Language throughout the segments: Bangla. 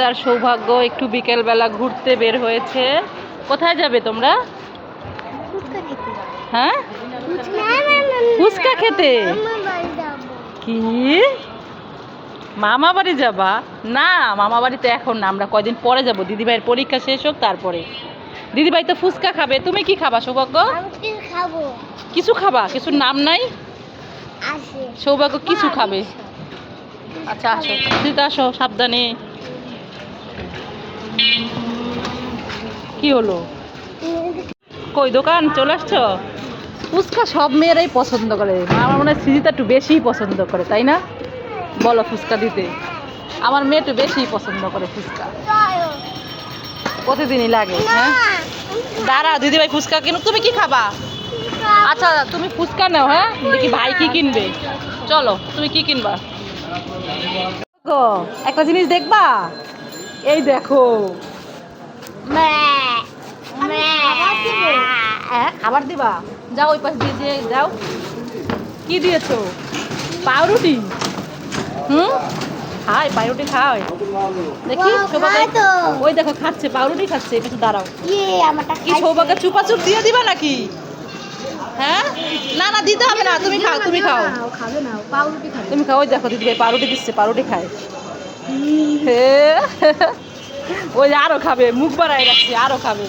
সৃজিতার সৌভাগ্য একটু বিকেলবেলা ঘুরতে বের হয়েছে। কোথায় যাবে তোমরা? হ্যাঁ? ফুচকা খেতে? কি? মামা বাড়ি যাবা? না মামা বাড়িতে এখন না আমরা কয়দিন পরে যাব। দিদিভাইয়ের পরীক্ষা শেষ হোক তারপরে। দিদিভাই তো ফুচকা খাবে তুমি কি খাবা সৌভাগ্য? কিছু খাবা? কিছুর নাম নাই? সৌভাগ্য কিছু খাবে। আচ্ছা আসো। তুই তো আসো সাবধানে। কি হলো? কই, দোকান? চলে আসছো? ফুচকা সব মেয়েরাই পছন্দ করে। আমার মনে হয় সৃজিতা একটু বেশিই পছন্দ করে, তাই না? বলো ফুচকা দিতে। আমার মেয়ে একটু বেশিই পছন্দ করে ফুচকা। প্রতিদিনই লাগে হ্যাঁ? দাঁড়া, দিদিভাই ফুচকা কিনো তুমি কি খাবা? আচ্ছা তুমি ফুচকা নাও হ্যাঁ? দেখি ভাই কি কিনবে। চলো, তুমি কি কিনবা? একটা জিনিস দেখবা? এই দেখো। হ্যাঁ খাবার দিবা। যাও ওই পাশ দিয়ে দিয়ে যাও। কি দিয়েছ? পাউরুটি। হুম? খাই পাউরুটি খায় দেখি খায়। ওই দেখো খাচ্ছে পাউরুটি খাচ্ছে একটু দাঁড়াও। ইয়ে কি সৌভাগ্য চুপাচুপ দিয়ে দিবা নাকি? হ্যাঁ? না না দিতে হবে না তুমি খাও তুমি খাও। খাবে না পাউরুটি খাবে। তুমি খাও ওই দেখো দিদি পাউরুটি দিচ্ছে পাউরুটি খায়। ওই আরও খাবে মুখ বাড়াই রাখছে আরও খাবে।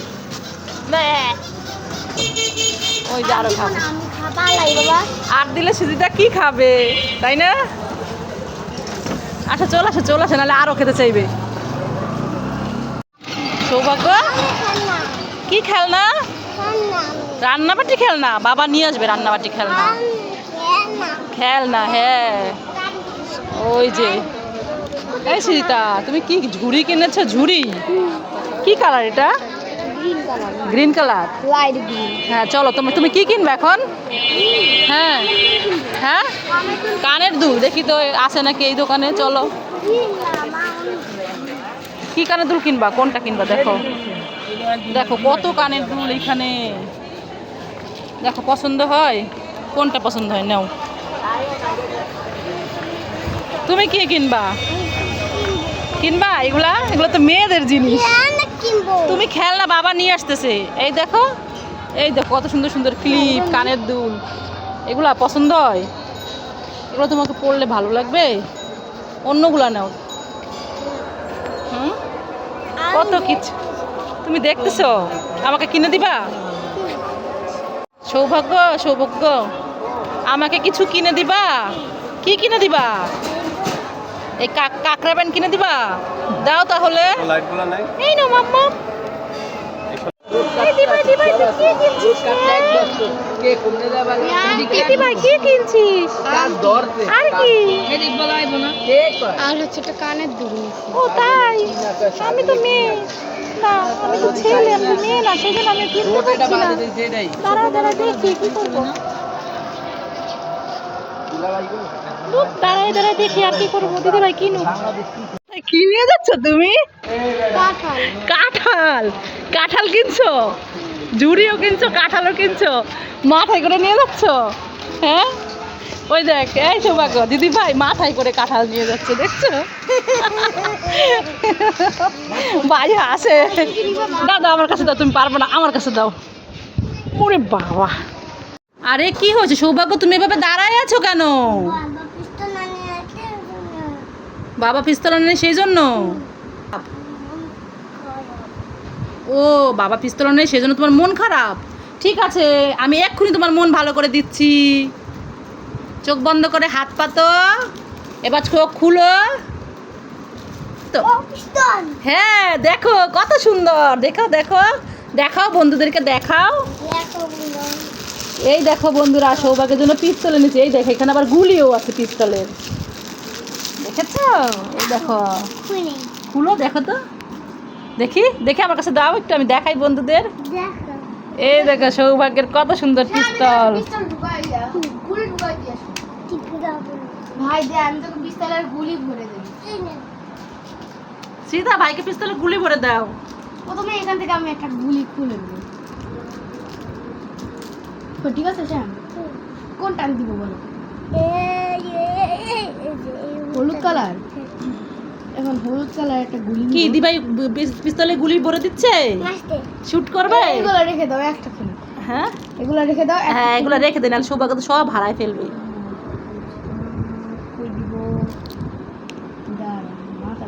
ওই যে আরও খাবে। আর দিলে সুজিতা কি খাবে তাই না? আচ্ছা চলে আসে চলে আসে নাহলে আরও খেতে চাইবে। সৌভাগ্য? কি খেলনা? রান্নাবাটি খেলনা? বাবা নিয়ে আসবে রান্নাবাটি খেলনা। খেলনা হ্যাঁ। ওই যে। এই সুজিতা তুমি কি ঝুড়ি কিনেছো? ঝুড়ি? কি কালার এটা? গ্রিন কালার লাইট গ্রিন হ্যাঁ চলো তুমি তুমি কি কিনবে এখন? হ্যাঁ হ্যাঁ? কানের দুল দেখি তো আছে নাকি এই দোকানে চলো। কি কানের দুল কিনবা? কোনটা কিনবা? দেখো। দেখো কত কানের দুল এইখানে দেখো পছন্দ হয়? কোনটা পছন্দ হয়? নাও। তুমি কি কিনবা? কিনবা? এগুলা? এগুলো তো মেয়েদের জিনিস। কিনবো। তুমি খেলনা বাবা নিয়ে আসতেছে। এই দেখো এই দেখো কত সুন্দর সুন্দর ক্লিপ কানের দুল। এগুলা পছন্দ হয়? এগুলো তোমাকে পড়লে ভালো লাগবে? অন্যগুলা নাও। হুম? কত কিছু। তুমি দেখতেছো? আমাকে কিনে দিবা? সৌভাগ্য সৌভাগ্য। আমাকে কিছু কিনে দিবা? কি কিনে দিবা? এই কাক কাকড়া প্যান্ট কিনে দিবা? দাও তাহলে। এই নো মাম্মা। আর হচ্ছে একটা কানের দুল ও তাই? আমি তো মেয়ে। না আমি তো ছেলে আমি তো মেয়ে না সেই জন্য আমি কিনতে পারছি না। দাঁড়া দাঁড়া দেখি কি করব? দাঁড়ায় দাঁড়ায় দেখি আর কি করব। দিদি ভাই কি নিয়ে যাচ্ছ তুমি? কাঁঠাল। কাঁঠাল? কাঁঠাল কিনছো? ঝুড়িও কিনছো কাঁঠালও কিনছো? মাথায় করে নিয়ে যাচ্ছ? হ্যাঁ? ওই দেখ এই সৌভাগ্য। দিদি ভাই মাথায় করে কাঁঠাল নিয়ে যাচ্ছে দেখছ? ভাই আসে। দাদা আমার কাছে দাও তুমি পারবে না আমার কাছে দাও। ওরে বাবা। আরে কি হয়েছে? সৌভাগ্য তুমি এভাবে দাঁড়ায় আছো কেন? বাবা পিস্তল নেই সেই জন্য? ও বাবা পিস্তল নেই সেই জন্য তোমার মন খারাপ? ঠিক আছে আমি এক্ষুনি তোমার মন ভালো করে দিচ্ছি। চোখ বন্ধ করে হাত পাতো এবার চোখ খুলো। তো হ্যাঁ দেখো কত সুন্দর। দেখো দেখো। দেখাও বন্ধুদেরকে দেখাও। এই দেখো বন্ধুরা সৌভাগের জন্য পিস্তল এনেছে। এই দেখো এখানে আবার গুলিও আছে পিস্তলের। দেখেছ? এই দেখো। খুলো দেখো তো। দেখি দেখি আমার কাছে দাও একটু আমি দেখাই বন্ধুদের। এই দেখো সৌভাগ্যের কত সুন্দর পিস্তল। সীতা ভাইকে পিস্তলে গুলি ভরে দাও। প্রথমে এখান থেকে আমি একটা গুলি খুলে দেবো ঠিক আছে শ্যাম? কোনটা আমি দিব বলো? হলুদ কালার? এখন হলুদ কালার একটা গুলি কি দিভাই পিস্তলে গুলি ভরে দিচ্ছে? শুট করবে? এগুলো রেখে দাও একটা খালি। হ্যাঁ? এগুলো রেখে দাও হ্যাঁ এগুলো রেখে দেন আর সৌভাগ্য তো সব হারায় ফেলবে। কই দিব? দাঁড়া মাথা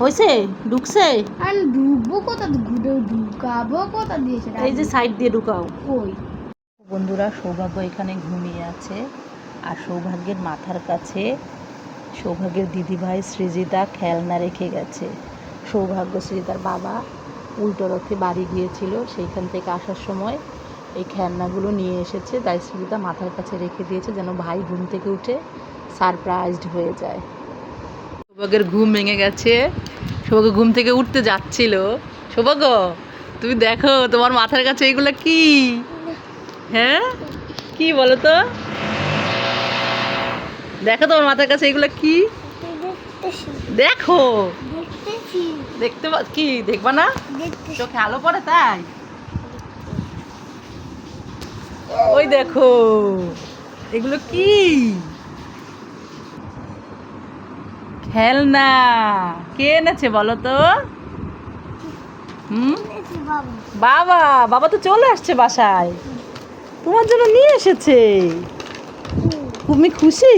হয়েছে ঢুকছে? আর ডুববো কোথা ঘুরে ঢুকাবো কোথা দিয়ে এই যে সাইড দিয়ে ঢুকাও। কই? বন্ধুরা সৌভাগ্য এখানে ঘুমিয়ে আছে। আর সৌভাগ্যের মাথার কাছে সৌভাগ্যের দিদিভাই সৃজিতা খেলনা রেখে গেছে। সৌভাগ্য সৃজিতার বাবা উল্টো রথে বাড়ি গিয়েছিল। সেইখান থেকে আসার সময় এই খেলনাগুলো নিয়ে এসেছে। তাই সৃজিতা মাথার কাছে রেখে দিয়েছে যেন ভাই ঘুম থেকে উঠে সারপ্রাইজড হয়ে যায়। সৌভাগ্যের ঘুম ভেঙে গেছে। সৌভাগ্য ঘুম থেকে উঠতে যাচ্ছিল। সৌভাগ্য, তুমি দেখো তোমার মাথার কাছে এগুলো কি? হ্যাঁ? কি বলো তো? দেখো তোমার মাথার কাছে এগুলো কি? দেখো। দেখতে কি? দেখবা না? চোখে আলো পড়ে তাই? ওই দেখো। এগুলো কি? খেলনা। কে এনেছে বলো তো? হুম? বাবা। বাবা তো চলে আসছে বাসায়। তোমার জন্য নিয়ে এসেছে। তুমি খুশি?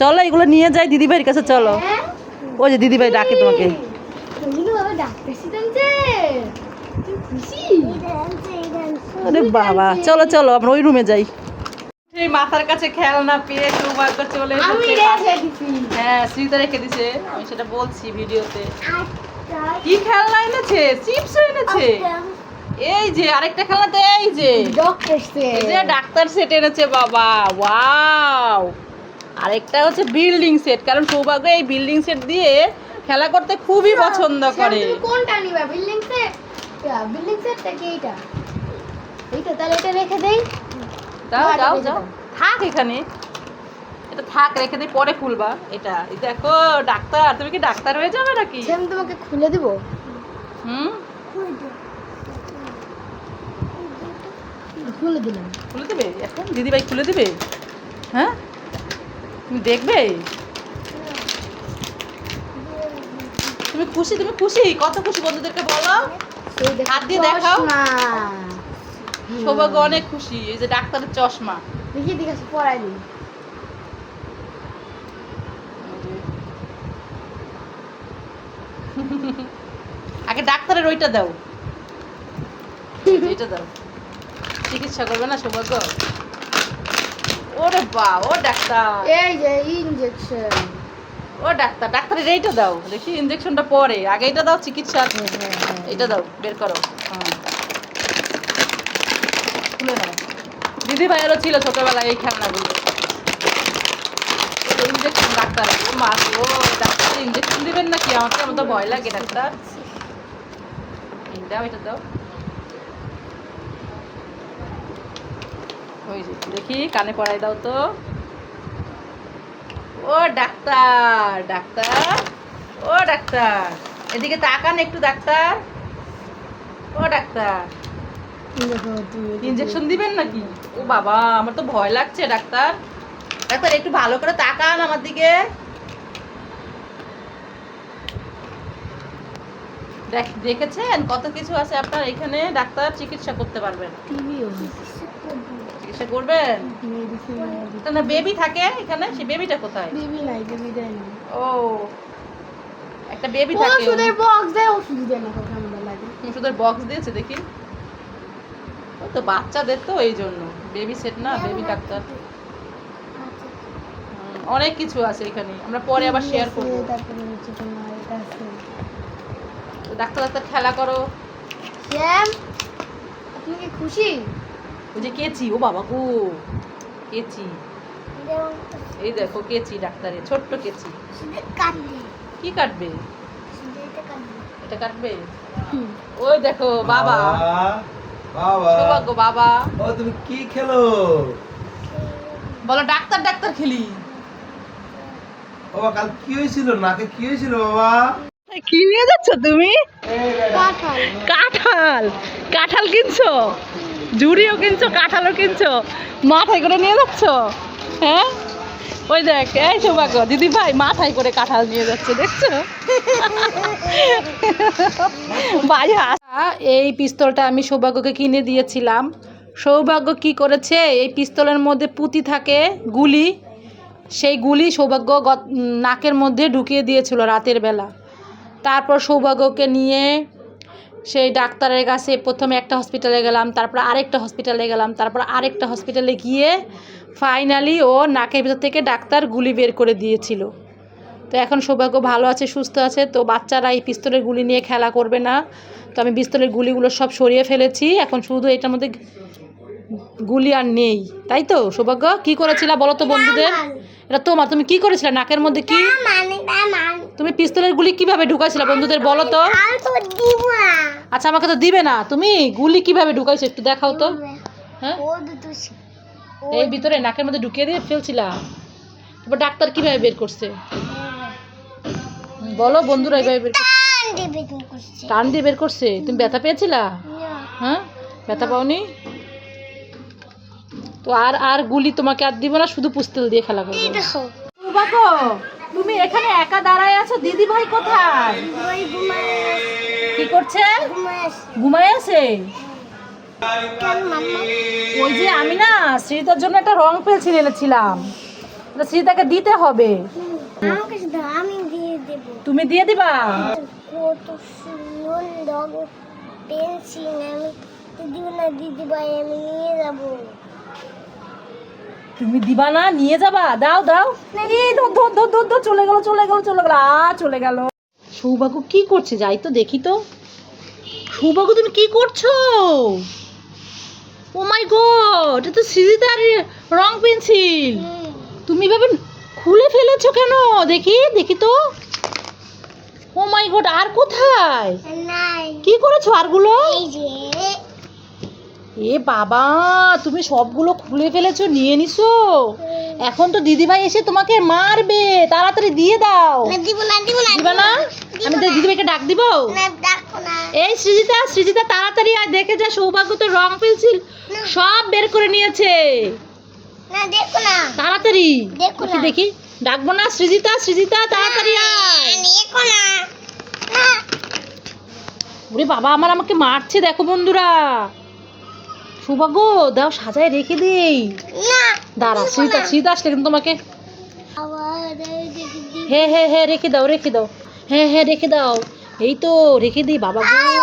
চলো এগুলো নিয়ে যাই। দিদিভাইয়ের কাছে চলো। ওই যে দিদিভাই ডাকে তোমাকে। আরে বাবা। চলো চলো আমরা ওই রুমে যাই। সেই মাথার কাছে খেলনা পেয়ে চলে আমি এসেছে। রেখে হ্যাঁ স্মৃতি রেখে দিছে। আমি সেটা বলছি ভিডিওতে। কি খেলনা এনেছে? চিপস এনেছে? এই যে আরেকটা খেলনা তো এই যে। ডক্টর এই যে ডাক্তার সেট এনেছে বাবা। ওয়াও আরেকটা হচ্ছে বিল্ডিং সেট কারণ সৌভাগ্য এই বিল্ডিং সেট দিয়ে খেলা করতে খুবই পছন্দ করে। কোনটা নিবা বিল্ডিং সেট বিল্ডিং সেটটা কি এইটা? এইটা তাহলে এটা রেখে দেই। দাও এটা দাও দাও। থাক এখানে। এটা থাক রেখে দিই পরে খুলবা। এটা দেখো ডাক্তার তুমি কি ডাক্তার হয়ে যাবে নাকি? আমি তোমাকে খুলে দিব? হুম? খুলে দিলাম। খুলে দেবে? এখন? দিদিভাই খুলে দেবে? হ্যাঁ? তুমি দেখবে? তুমি খুশি? তুমি খুশি? কত খুশি বন্ধুদেরকে বলো। হাত দিয়ে দেখাও। সৌভাগ্য অনেক খুশি। এই যে ডাক্তারের চশমা। দেখি দেখে পড়াই দিই আগে ডাক্তারের ওইটা দাও। এটা দাও। চিকিৎসা করবে না সৌভাগ্য? ওরে বা ও ডাক্তার। এই যে ইনজেকশন ও ডাক্তার ডাক্তারের এইটা দাও। দেখি ইঞ্জেকশনটা পরে। আগে এটা দাও চিকিৎসা। এটা দাও বের করো। খুলে নাও। দিদি ভাইয়েরও ছিল ছোটবেলায় এই খেলনাগুলো। ইঞ্জেকশন ডাক্তার মা ও ডাক্তার ইঞ্জেকশন দিবেন নাকি? আমার তো ভয় লাগে ডাক্তার। দাও এটা দাও। ওই যে, দেখি, কানে পড়াই দাও তো। ও, ডাক্তার ডাক্তার, ও, ডাক্তার। এদিকে তাকান একটু, ডাক্তার। ও, ডাক্তার। ইঞ্জেকশন দিবেন নাকি? ও, বাবা, আমার তো ভয় লাগছে, ডাক্তার। ডাক্তার, একটু ভালো করে তাকান আমার দিকে। দেখ- দেখেছেন কত কিছু আছে আপনার এখানে? ডাক্তার চিকিৎসা করতে পারবেন। চিকিৎসা করবেন না বেবি থাকে এখানে? সেই বেবিটা কোথায়? বেবি নাই বেবি দেয় ও একটা বেবি থাকে। ওষুধের বক্স দেয় ওষুধ দেয় না কখন আমরা লাগে। ওষুধের বক্স দিয়েছে দেখি। ও তো বাচ্চাদের তো এই জন্য। বেবি সেট না বেবি ডাক্তার। অনেক কিছু আছে এখানে। আমরা পরে আবার শেয়ার করব। তারপরে হচ্ছে তোমার এটা আছে। ডাক্তার ডাক্তার খেলা করো। শ্যাম আপনি কি খুশি? ওই যে কেচি ও বাবা গো কেচি। এই দেখো কেচি ডাক্তারের ছোট্ট কেচি। কি কাটবে? এটা কাটবে? ওই দেখো বাবা। বাবা সৌভাগ্য বাবা। ও তুমি কি খেলো? বলো ডাক্তার ডাক্তার খেলি। বাবা কাল কি হয়েছিল? নাকে কি হয়েছিল বাবা? কি নিয়ে যাচ্ছ তুমি? কাঁঠাল কাঁঠাল। কাঁঠাল কিনছো? ঝুড়িও কিনছো, কাঁঠালও কিনছো, মাথায় করে নিয়ে যাচ্ছ? হ্যাঁ? ওই দেখ, এই সৌভাগ্য, দিদি ভাই মাথায় করে কাঁঠাল নিয়ে যাচ্ছে, দেখছ? ভাই এই পিস্তলটা আমি সৌভাগ্যকে কিনে দিয়েছিলাম। সৌভাগ্য কি করেছে? এই পিস্তলের মধ্যে পুঁতি থাকে, গুলি। সেই গুলি সৌভাগ্য নাকের মধ্যে ঢুকিয়ে দিয়েছিল রাতের বেলা। তারপর সৌভাগ্যকে নিয়ে সেই ডাক্তারের কাছে প্রথমে একটা হসপিটালে গেলাম তারপর আরেকটা হসপিটালে গেলাম তারপর আরেকটা হসপিটালে গিয়ে ফাইনালি ও নাকের ভিতর থেকে ডাক্তার গুলি বের করে দিয়েছিল। তো এখন সৌভাগ্য ভালো আছে সুস্থ আছে তো বাচ্চারা এই পিস্তলের গুলি নিয়ে খেলা করবে না। তো আমি পিস্তলের গুলিগুলো সব সরিয়ে ফেলেছি এখন শুধু এটার মধ্যে গুলি আর নেই। তাই তো সৌভাগ্য? কি করেছিলা বলো তো বন্ধুদের? এটা তোমার তুমি কি করেছিলে? নাকের মধ্যে কি? তুমি পিস্তলের গুলি কীভাবে ঢুকাইছিলে বন্ধুদের বলো তো? আচ্ছা আমাকে তো দিবে না। তুমি গুলি কীভাবে ঢুকাইছো একটু দেখাও তো। হ্যাঁ? এই ভিতরে নাকের মধ্যে ঢুকিয়ে দিয়ে ফেলছিলা। তারপর ডাক্তার কীভাবে বের করছে? বলো বন্ধুরা এইভাবে বের করছে। টান দিয়ে বের করছে? তুমি ব্যথা পেয়েছিলা? হ্যাঁ? ব্যথা পাওনি? তো আর আর গুলি তোমাকে আর দিব না শুধু পুস্তেল দিয়ে খেলা করবে। এখানে একা দাঁড়ায় আছো? দিদি ভাই কোথায় কি করছে? ঘুমায় আছে। ওই যে আমি না শ্রীতার জন্য একটা রং পেন্সিল এনেছিলাম। শ্রীতাকে দিতে হবে। তুমি দিয়ে দিবা? কত সুন্দর পেন্সিল আমি না দিদি ভাই আমি নিয়ে যাব। তুমি দিবা না নিয়ে যাবা। দাও দাও। এই ধর ধর ধর ধর ধর চলে গেল চলে গেল চলে গেল আ চলে গেল। সৌভাগ্য কি করছে যাই তো দেখি তো। সৌভাগ্য তুমি কি করছ? ও মাই গড এটা তো সিজিদার রং পেন্সিল। তুমি এভাবে খুলে ফেলেছো কেন? দেখি দেখি তো। ও মাই গড আর কোথায়? কি করেছ আরগুলো? এই যে। এ বাবা তুমি সবগুলো খুলে ফেলেছো নিয়ে নিছো? এখন তো দিদিভাই এসে তোমাকে মারবে তাড়াতাড়ি দিয়ে দাও। না দিব আমি তো দিদিভাইকে ডাক দিব? এই সৃজিতা সৃজিতা তাড়াতাড়ি আর দেখে যা সৌভাগ্য তো রং পেন্সিল সব বের করে নিয়েছে। তাড়াতাড়ি। দেখো ডাকবো না সৃজিতা সৃজিতা তাড়াতাড়ি ওরে বাবা আমার আমাকে মারছে দেখো বন্ধুরা। সৌভাগ্য দাও সাজায় রেখে দেই। না দাঁড়া শীত শীত আসলে কিন্তু তোমাকে। হ্যাঁ হ্যাঁ হ্যাঁ রেখে দাও রেখে দাও। হ্যাঁ হ্যাঁ রেখে দাও। এই তো রেখে দিই বাবা গো।